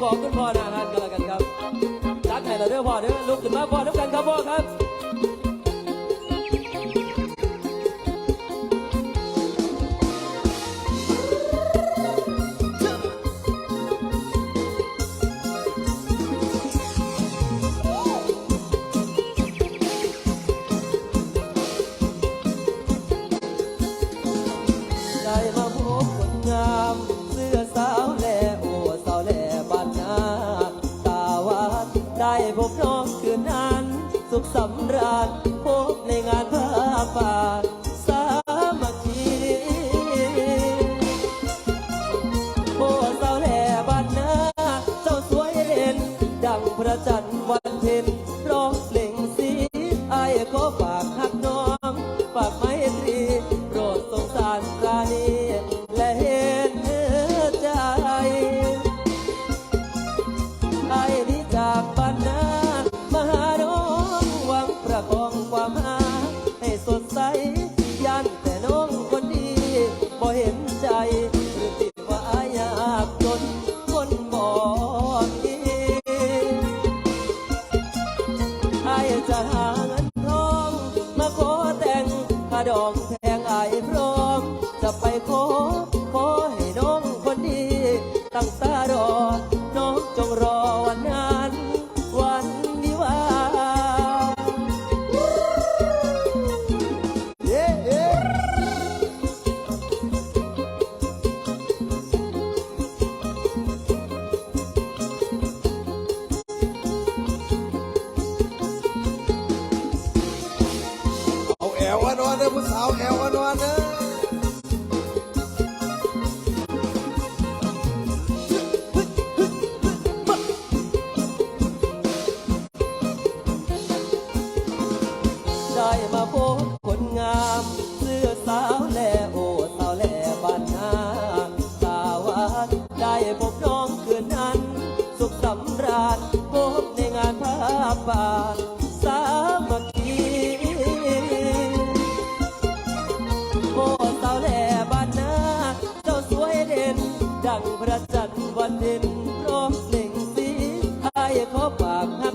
ของคุณพ่อนาฮันกันแล้วกันครับจัดให้เราเด้อพ่อเด้อลุกขึ้นมาพ่อน้ำกันครับพ่อครับได้มา ได้พบน้องคืนนั้น สุขสำราญพบในงานผ้าป่าสามัคคีโอ้สาวแลบ้านนาเจ้าสวยเด่น ดังพระจันทร์วันเพ็ญร้องเพลงสีไอ้ายขอฝากหักน้องฝากมตามหาให้สดใสยันแต่น้องคนดีบ่เห็นใจหรือติดว่าอายากจนคนบ่มีไอจะหา ผู้สาวแอวอนอนเด้อได้มาพบคนงาม เสื้อสาวแลโอสาวแลบ้านนาตาหวานได้พบน้องคืนนั้น สุขสำราญพบในงานผ้าป่าส ดังพระจันทร์วันเพ็ญพร้อมเพลงสีไอ้ายขอฝาก